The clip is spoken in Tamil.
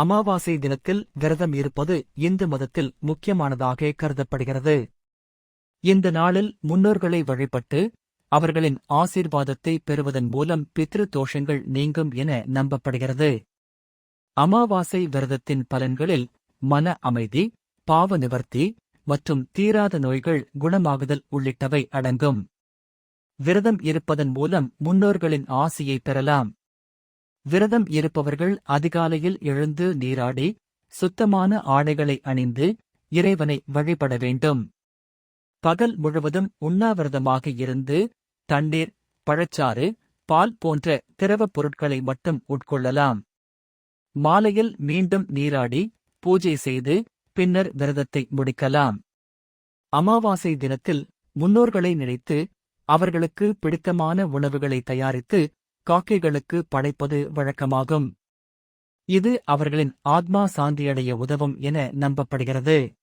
அமாவாசை தினத்தில் விரதம் இருப்பது இந்து மதத்தில் முக்கியமானதாக கருதப்படுகிறது. இந்த நாளில் முன்னோர்களை வழிபட்டு அவர்களின் ஆசீர்வாதத்தை பெறுவதன் மூலம் பித்ரு தோஷங்கள் நீங்கும் என நம்பப்படுகிறது. அமாவாசை விரதத்தின் பலன்களில் மன அமைதி பாவ நிவர்த்தி மற்றும் தீராத நோய்கள் குணமாகுதல் உள்ளிட்டவை அடங்கும். விரதம் இருப்பதன் மூலம் முன்னோர்களின் ஆசியை பெறலாம். விரதம் இருப்பவர்கள் அதிகாலையில் எழுந்து நீராடி சுத்தமான ஆடைகளை அணிந்து இறைவனை வழிபட வேண்டும். பகல் முழுவதும் உண்ணாவிரதமாக இருந்து தண்ணீர் பழச்சாறு பால் போன்ற திரவப் பொருட்களை மட்டும் உட்கொள்ளலாம். மாலையில் மீண்டும் நீராடி பூஜை செய்து பின்னர் விரதத்தை முடிக்கலாம். அமாவாசை தினத்தில் முன்னோர்களை நினைத்து அவர்களுக்கு பிடித்தமான உணவுகளை தயாரித்து காக்கைகளுக்கு படைப்பது வழக்கமாகும். இது அவர்களின் ஆத்மா சாந்தியடைய உதவும் என நம்பப்படுகிறது.